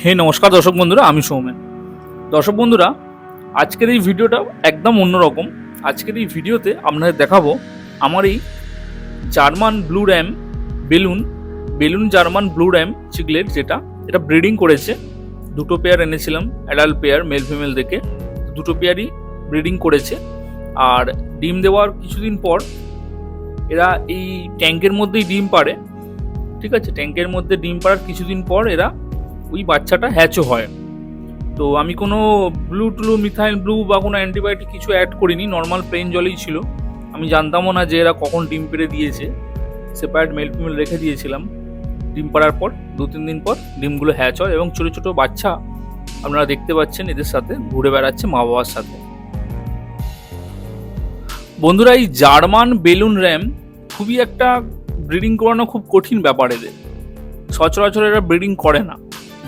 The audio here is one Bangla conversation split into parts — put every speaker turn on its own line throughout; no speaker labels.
হে, নমস্কার দর্শক বন্ধুরা, আমি সৌমেন। দর্শক বন্ধুরা, আজকের এই ভিডিওটা একদম অন্যরকম। আজকের এই ভিডিওতে আপনাদের দেখাবো আমার এই German blue ram balloon balloon German blue ram cichlid যেটা, এটা ব্রিডিং করেছে। দুটো পেয়ার এনেছিলাম অ্যাডাল্ট পেয়ার মেল ফিমেল দেখে। দুটো পেয়ারই ব্রিডিং করেছে। আর ডিম দেওয়ার কিছুদিন পর এরা এই ট্যাঙ্কের মধ্যেই ডিম পাড়ে। ঠিক আছে, ট্যাঙ্কের মধ্যে ডিম পাড়ার কিছুদিন পর এরা ওই বাচ্চাটা হ্যাচও হয়। তো আমি কোনো ব্লু টুলু মিথাইল ব্লু বা কোনো অ্যান্টিবায়োটিক কিছু অ্যাড করিনি নর্মাল প্লেন জলেই ছিল। আমি জানতামও না যে এরা কখন ডিম পেড়ে দিয়েছে। সেপারেট মেল ফিমেল রেখে দিয়েছিলাম। ডিম পাড়ার পর, দু, তিন দিন পর ডিমগুলো হ্যাচ হয় এবং ছোটো ছোটো বাচ্চা আপনারা দেখতে পাচ্ছেন এদের সাথে ঘুরে বেড়াচ্ছে মা বাবার সাথে। বন্ধুরা, এই জার্মান বেলুন র্যাম খুবই একটা ব্রিডিং করানো খুব কঠিন ব্যাপার এদের। সচরাচর এরা ব্রিডিং করে না।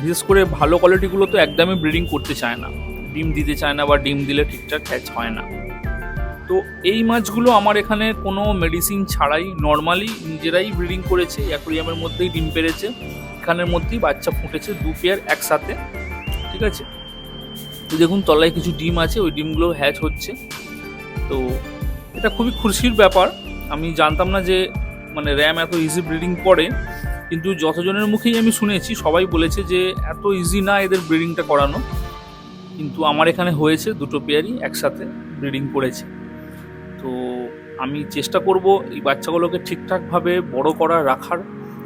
বিশেষ করে ভালো কোয়ালিটিগুলো তো একদমই ব্রিডিং করতে চায় না। ডিম দিতে চায় না বা ডিম দিলে ঠিকঠাক হ্যাচ হয় না। তো এই মাছগুলো আমার এখানে কোনো মেডিসিন ছাড়াই নর্মালি নিজেরাই ব্রিডিং করেছে অ্যাকোরিয়ামের মধ্যেই ডিম পেরেছে। এখানের মধ্যেই বাচ্চা ফুটেছে দু পেয়ার একসাথে, ঠিক আছে? তো দেখুন, তলায় কিছু ডিম আছে, ওই ডিমগুলো হ্যাচ হচ্ছে। তো এটা খুবই খুশির ব্যাপার। আমি জানতাম না যে মানে র্যাম এত ইজি ব্রিডিং করে। কিন্তু যতজনের মুখেই আমি শুনেছি, সবাই বলেছে যে এত ইজি না এদের ব্রিডিংটা করানো। কিন্তু আমার এখানে হয়েছে দুটো পেয়ারই একসাথে ব্রিডিং করেছে। তো আমি চেষ্টা করব এই বাচ্চাগুলোকে ঠিকঠাকভাবে বড় করা, রাখার।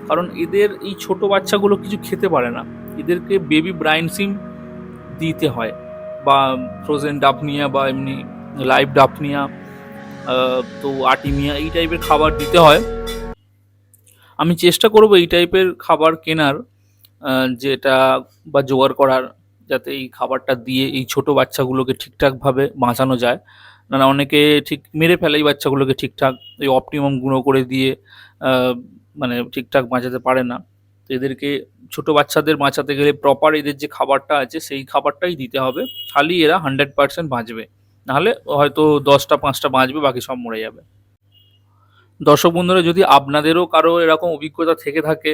কারণ এদের এই ছোট বাচ্চাগুলো কিছু খেতে পারে না। এদেরকে বেবি ব্রাইন সিম দিতে হয় বা ফ্রোজেন ডাফনিয়া বা এমনি লাইভ ডাফনিয়া তো আটিমিয়া এই টাইপের খাবার দিতে হয়। আমি চেষ্টা করব এই টাইপের খাবার কেনার যেটা বা জোগাড় করার, যাতে এই খাবারটা দিয়ে এই ছোট বাচ্চাগুলোকে ঠিকঠাকভাবে বাঁচানো যায়। না অনেকে ঠিক মেরে ফেলে এই বাচ্চাগুলোকে ঠিকঠাক, এই অপটিমাম গুঁড়ো করে দিয়ে মানে ঠিকঠাক বাঁচাতে পারে না। তো এদেরকে ছোট বাচ্চাদের বাঁচাতে গেলে প্রপার এদের যে খাবারটা আছে, সেই খাবারটাই দিতে হবে। খালি এরা হান্ড্রেড পার্সেন্ট বাঁচবে। নাহলে হয়তো দশটা, পাঁচটা বাঁচবে, বাকি সব মরে যাবে। দর্শক বন্ধুরা, যদি আপনাদেরও কারও এরকম অভিজ্ঞতা থেকে থাকে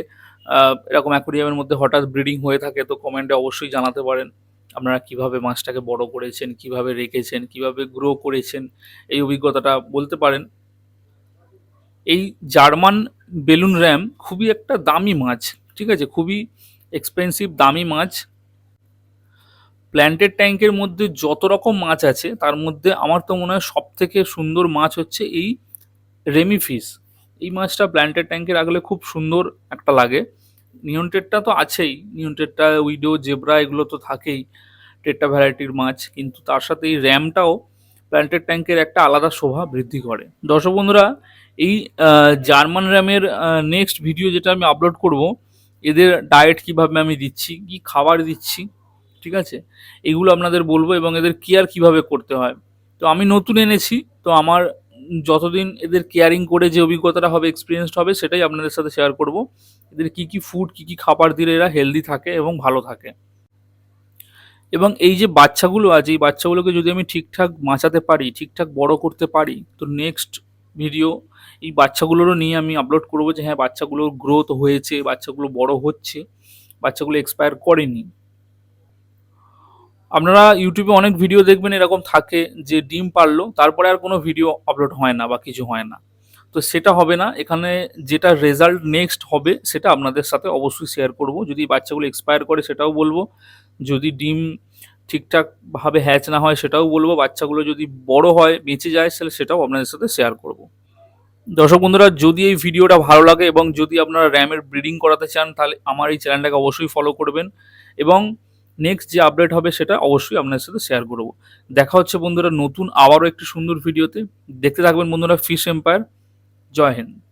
এরকম অ্যাকোরিয়ামের মধ্যে হঠাৎ ব্রিডিং হয়ে থাকে, তো কমেন্টে অবশ্যই জানাতে পারেন। আপনারা কীভাবে মাছটাকে বড় করেছেন, কীভাবে রেখেছেন, কীভাবে গ্রো করেছেন, এই অভিজ্ঞতাটা বলতে পারেন। এই জার্মান বেলুন র্যাম খুবই একটা দামি মাছ, ঠিক আছে? খুবই এক্সপেন্সিভ দামি মাছ। প্ল্যান্টেড ট্যাঙ্কের মধ্যে যত রকম মাছ আছে, তার মধ্যে আমার তো মনে হয় সব থেকে সুন্দর মাছ হচ্ছে এই রেমি ফিশ এই মাছটা প্ল্যান্টেড ট্যাঙ্কে রাখলে খুব সুন্দর একটা লাগে। নিয়ন টেটটা তো আছেই। নিয়ন টেটটা উইডো জেব্রা এগুলো তো থাকেই। টেট্টা ভ্যারাইটির মাছ। কিন্তু তার সাথে এই র্যামটাও প্ল্যান্টেড ট্যাঙ্কের একটা আলাদা শোভা বৃদ্ধি করে। দর্শক বন্ধুরা, এই জার্মান র্যামের নেক্সট ভিডিও যেটা আমি আপলোড করব, এদের ডায়েট কীভাবে আমি দিচ্ছি, কি খাবার দিচ্ছি, ঠিক আছে? এগুলো আপনাদের বলব এবং এদের কেয়ার কীভাবে করতে হয়। তো আমি নতুন এনেছি, তো আমার যতদিন এদের কেয়ারিং করে যে অভিজ্ঞতাটা হবে এক্সপিরিয়েন্সড হবে, সেটাই আপনাদের সাথে শেয়ার করব। এদের কি কি ফুড কি কি খাবার দিলে এরা হেলদি থাকে এবং ভালো থাকে। এবং এই যে বাচ্চাগুলো আছে, এই বাচ্চাগুলোকে যদি আমি ঠিকঠাক বাঁচাতে পারি, ঠিকঠাক বড় করতে পারি, তো নেক্সট ভিডিও এই বাচ্চাগুলোরও নিয়ে আমি আপলোড করব যে হ্যাঁ বাচ্চাগুলোর গ্রোথ হয়েছে, বাচ্চাগুলো বড় হচ্ছে, বাচ্চাগুলো এক্সপায়ার করেনি। আপনারা ইউটিউবে অনেক ভিডিও দেখবেন, এরকম থাকে যে ডিম পারল, তারপরে আর কোনো ভিডিও আপলোড হয় না বা কিছু হয় না। তো সেটা হবে না। এখানে যেটা রেজাল্ট নেক্সট হবে, সেটা আপনাদের সাথে অবশ্যই শেয়ার করব। যদি বাচ্চাগুলো এক্সপায়ার করে, সেটাও বলব। যদি ডিম ঠিকঠাকভাবে হ্যাচ না হয়, সেটাও বলব। বাচ্চাগুলো যদি বড় হয়, বেঁচে যায়, তাহলে সেটাও আপনাদের সাথে শেয়ার করব। দর্শক বন্ধুরা, যদি এই ভিডিওটা ভালো লাগে এবং যদি আপনারা র্যামের ব্রিডিং করাতে চান, তাহলে আমার এই চ্যানেলটাকে অবশ্যই ফলো করবেন। এবং নেক্সট যে আপডেট হবে সেটা অবশ্যই আপনাদের সাথে শেয়ার করব। দেখা হচ্ছে বন্ধুরা নতুন আবারও একটি সুন্দর ভিডিওতে দেখতে থাকবেন বন্ধুরা ফিশ এম্পায়ার জয় হিন্দ।